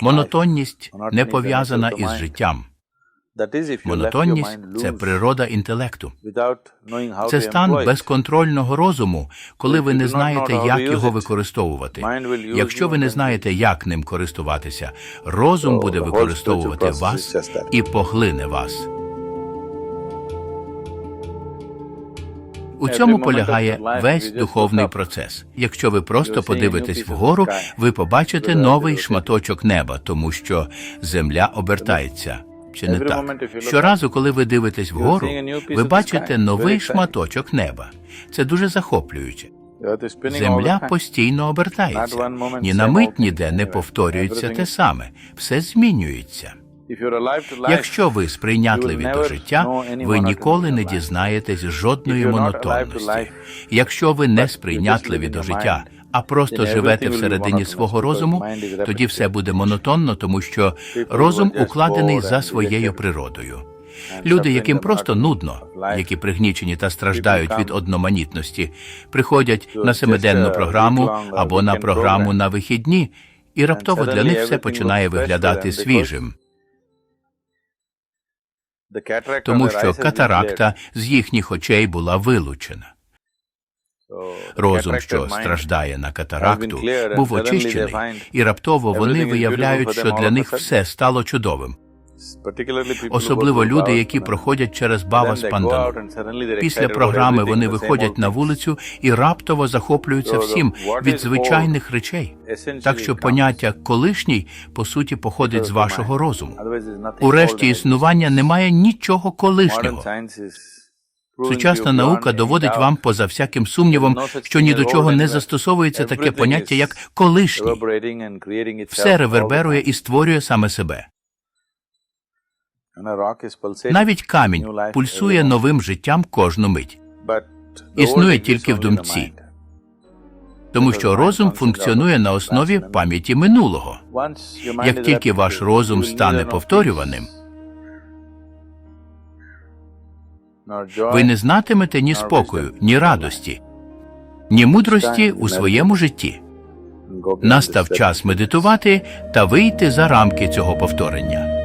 Монотонність не пов'язана із життям. Монотонність це природа інтелекту. Це стан безконтрольного розуму, коли ви не знаєте, як його використовувати. Якщо ви не знаєте, як ним користуватися, розум буде використовувати вас і поглине вас. У цьому полягає весь духовний процес. Якщо ви просто подивитесь вгору, ви побачите новий шматочок неба, тому що земля обертається. Чи не так? Щоразу, коли ви дивитесь вгору, ви бачите новий шматочок неба. Це дуже захоплююче. Земля постійно обертається. Ні на мить ніде не повторюється те саме. Все змінюється. Якщо ви сприйнятливі до життя, ви ніколи не дізнаєтесь жодної монотонності. Якщо ви не сприйнятливі до життя, а просто живете всередині свого розуму, тоді все буде монотонно, тому що розум укладений за своєю природою. Люди, яким просто нудно, які пригнічені та страждають від одноманітності, приходять на семиденну програму або на програму на вихідні, і раптово для них все починає виглядати свіжим, тому що катаракта з їхніх очей була вилучена. Розум, що страждає на катаракту, був очищений, і раптово вони виявляють, що для них все стало чудовим. Особливо люди, які проходять через бава спандану. Після програми вони виходять на вулицю і раптово захоплюються всім від звичайних речей. Так що поняття колишній по суті походить з вашого розуму. У решті існування немає нічого колишнього. Сучасна наука доводить вам поза всяким сумнівом, що ні до чого не застосовується таке поняття, як колишній. Все реверберує і створює саме себе. Навіть камінь пульсує новим життям кожну мить. Існує тільки в думці, тому що розум функціонує на основі пам'яті минулого. Як тільки ваш розум стане повторюваним, ви не знатимете ні спокою, ні радості, ні мудрості у своєму житті. Настав час медитувати та вийти за рамки цього повторення.